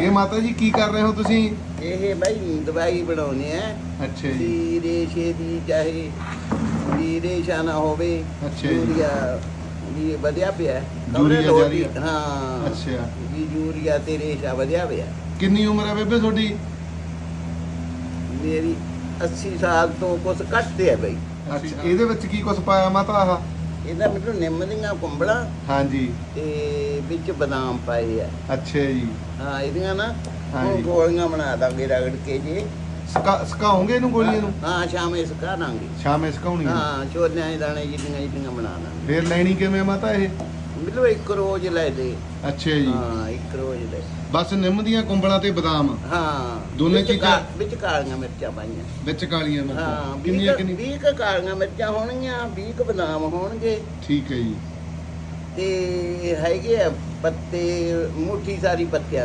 ਇਹ ਮਾਤਾ ਜੀ ਕੀ ਕਰ ਰਹੇ ਹੋ ਤੁਸੀਂ? ਇਹ ਬਈ ਦਵਾਈ ਬਣਾਉਣੀ ਹੈ। ਅੱਛਾ ਜੀ। ਰੇਸ਼ੇ ਦੀ ਚਾਹੇ ਵੀ ਰੇਸ਼ਾ ਨਾ ਹੋਵੇ ਅੱਛਾ ਜੀ। ਯੂਰੀਆ ਵੀ ਵਧਿਆ ਪਿਆ। ਯੂਰੀਆ ਜਾਰੀ ਹੀ- ਅੱਛਾ। ਵੀ ਯੂਰੀਆ ਤੇ ਰੇਸ਼ਾ ਵਧਿਆ ਪਿਆ ਕਿੰਨੀ ਉਮਰ ਹੈ ਬੇਬੇ ਤੁਹਾਡੀ? ਮੇਰੀ 80 ਸਾਲ ਤੋਂ ਕੁਛ ਘੱਟ ਹੈ ਬਈ। ਅੱਛਾ ਇਹਦੇ ਵਿੱਚ ਕੀ ਕੁਝ ਪਾਇਆ ਮਾਤਾ ਆਹ? ਇਹਦਾ ਮੈਨੂੰ ਨਿੰਮ ਦੀਆਂ ਕੁੰਬੜਾਂ ਹਾਂਜੀ। ਤੇ ਵਿੱਚ ਬਦਾਮ ਪਾਏ ਆ। ਅੱਛਾ ਜੀ। ਹਾਂ ਇਹਦੀਆਂ ਨਾ ਹਾਂਜੀ। ਹੁਣ ਗੋਲੀਆਂ ਬਣਾ ਦਾਂਗੇ ਰਗੜ ਕੇ ਜੇ। ਸਕਾ ਸਕਾਉਂਗੇ ਇਹਨੂੰ ਗੋਲੀਆਂ ਨੂੰ? ਹਾਂ ਸ਼ਾਮੇ ਸੁਕਾ ਦਾਂਗੇ ਸ਼ਾਮੇ ਸਕਾਉਣੀ ਹਾਂ ਛੋਲਿਆਂ ਦੇ ਦਾਣੇ ਜਿੱਡੀਆਂ ਜਿੱਡੀਆਂ ਬਣਾ ਦਾਂਗੇ। ਫੇਰ ਲੈਣੀ ਕਿਵੇਂ ਆ ਮਾਤਾ ਇਹ? ਮਿਲੋ ਇੱਕ ਰੋਜ਼ ਲੈ ਦੇ। ਅੱਛਾ ਜੀ। ਹਾਂ ਇੱਕ ਰੋਜ਼ ਲੈ। ਬਸ ਨਿੰਮ ਦੀਆਂ ਕੁੰਬਲਾਂ ਤੇ ਬਦਾਮ। ਹਾਂ ਦੋਨੇ ਵਿੱਚ ਚੀਜ਼ਾਂ? ਕਾ- ਵਿੱਚ ਕਾਲੀਆਂ ਮਿਰਚਾਂ ਪਾਈਆਂ। ਵਿੱਚ ਕਾਲੀਆਂ ਹਾਂ ਮਿਰਚਾਂ ਕਿੰਨੀਆਂ? 20 ਕਿੰਨੀ 20 ਕਾਲੀਆਂ ਮਿਰਚਾਂ ਹੋਣਗੀਆਂ 20 ਬਦਾਮ ਹੋਣਗੇ। ਠੀਕ ਹੈ ਜੀ। ਤੇ ਹੈਗੇ ਆ ਪੱਤੇ ਮੁੱਠੀ ਸਾਰੀ ਪੱਤਿਆਂ